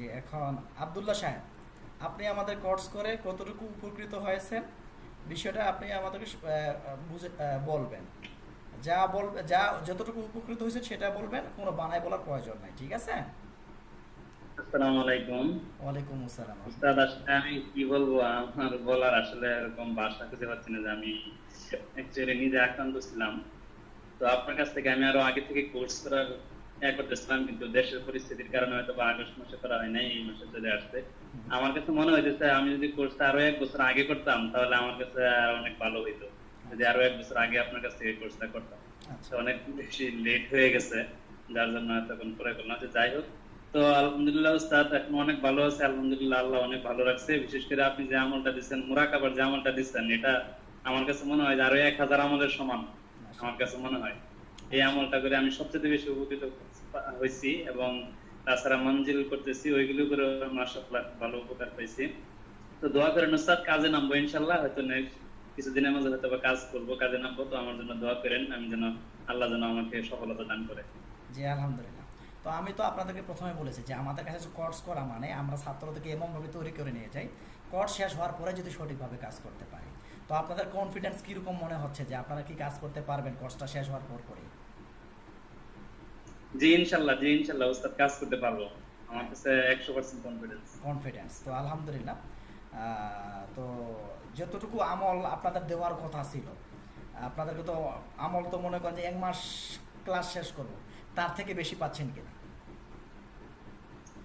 জি এখন আবদুল্লাহ সাহেব আপনি আমাদের কোর্স করে কতটুকু উপকৃত হয়েছেন? বিষয়টা আপনি আমাদেরকে বুঝে বলবেন। যা বলবে যা যতটুকু উপকৃত হয়েছে সেটা বলবেন কোনো বানায় বলার প্রয়োজন নাই ঠিক আছে? আসসালামু আলাইকুম। ওয়ালাইকুম আসসালাম। উস্তাদ আসলে আমি কি বলব আমার বলার আসলে এরকম ভাষা খুঁজে পাচ্ছি না যে আমি অ্যাকচুয়ালি নিজে আক্রান্ত ছিলাম। তো আপনার কাছ থেকে আমি আরও আগে থেকে কোর্স করার করতেছিলাম কিন্তু দেশের পরিস্থিতির কারণে হয়তো বা আগস্ট মাসে করা হয় নাই এই মাসে চলে আসছে। আমার কাছে মনে হইতেছে আমি যদি কোর্সটা আরও এক বছর আগে করতাম তাহলে আমার কাছে অনেক ভালো হইতো। যদি আরও এক বছর আগে আপনার কাছ থেকে কোর্সটা করতাম। আচ্ছা। অনেক বেশি লেট হয়ে গেছে যার জন্য তখন করে করলাম। যে যাই হোক। তো আলহামদুলিল্লাহ উস্তাদ এখন অনেক ভালো আছে আলহামদুলিল্লাহ আল্লাহ অনেক ভালো রাখছে। বিশেষ করে আপনি যে আমলটা দিচ্ছেন মুরাকাবার যে আমলটা দিচ্ছেন এটা আমার কাছে মনে হয় যে আরও এক হাজার আমলের সমান আমার কাছে মনে হয়। এই আমলটা করে আমি সবচেয়ে বেশি উপকৃত হয়েছি এবং তাছাড়া মঞ্জিল করতেছি, ওইগুলো করে মাসাল্লাহ ভালো উপকার পাইছি। তো দোয়া করেন উস্তাদ, কাজে নামবো ইনশাল্লাহ হয়তো নেক্সট কিছুদিনের মাঝে হয়তো কাজ করব, কাজে নামবো, তো আমার জন্য দোয়া করেন, আমি যেন আল্লাহ যেন আমাকে সফলতা দান করে। জি, আলহামদুলিল্লাহ। তো আমি তো আপনাদেরকে প্রথমে বলেছি যে আমাদের কাছে কোর্স করা মানে আমরা ছাত্রদেরকে এমনভাবে তৈরি করে নিয়ে যাই কোর্স শেষ হওয়ার পরে যদি সঠিকভাবে কাজ করতে পারি। তো আপনাদের কনফিডেন্স কীরকম মনে হচ্ছে যে আপনারা কি কাজ করতে পারবেন কোর্সটা শেষ হওয়ার পরে জি ইনশাল্লাহ জি ইনশাল্লাহ উস্তাদ কাজ করতে পারব। আমার কাছে একশো পার্সেন্ট কনফিডেন্স কনফিডেন্স তো আলহামদুলিল্লাহ। তো যতটুকু আমল আপনাদের দেওয়ার কথা ছিল আপনাদেরকে তো আমল তো মনে করেন যে এক মাস ক্লাস শেষ করব তার থেকে বেশি পাচ্ছেন কিনা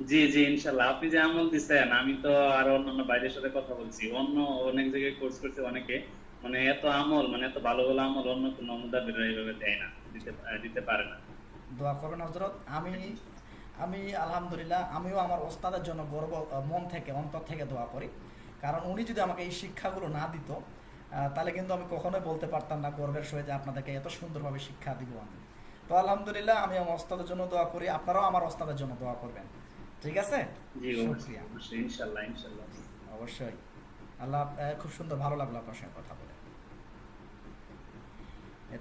জি জি ইনশাল্লাহ। আপনি যে আমল দিচ্ছেন আমি তো আরও অন্যান্য বাইরের সাথে কথা বলছি। অন্য অনেক জায়গায় কোর্স করছে অনেকে। মানে এত আমল মানে এত ভালো ভালো আমল অন্য কোনো মুদাবিরা এইভাবে দেয় না দিতে দিতে পারে না। দোয়া করবেন হজরত আমি আমি আলহামদুলিল্লাহ আমিও আমার ওস্তাদের জন্য গর্ব মন থেকে অন্তর থেকে দোয়া করি। কারণ উনি যদি আমাকে এই শিক্ষাগুলো না দিত তাহলে কিন্তু আমি কখনোই বলতে পারতাম না গর্বের সহিত আপনাদেরকে এত সুন্দরভাবে শিক্ষা দিব আমি। তো আলহামদুলিল্লাহ আমি আমার ওস্তাদের জন্য দোয়া করি আপনারাও আমার ওস্তাদের জন্য দোয়া করবেন। ঠিক আছে? অবশ্যই আল্লাহ খুব সুন্দর ভালো লাগল আপনার সঙ্গে কথা বলে।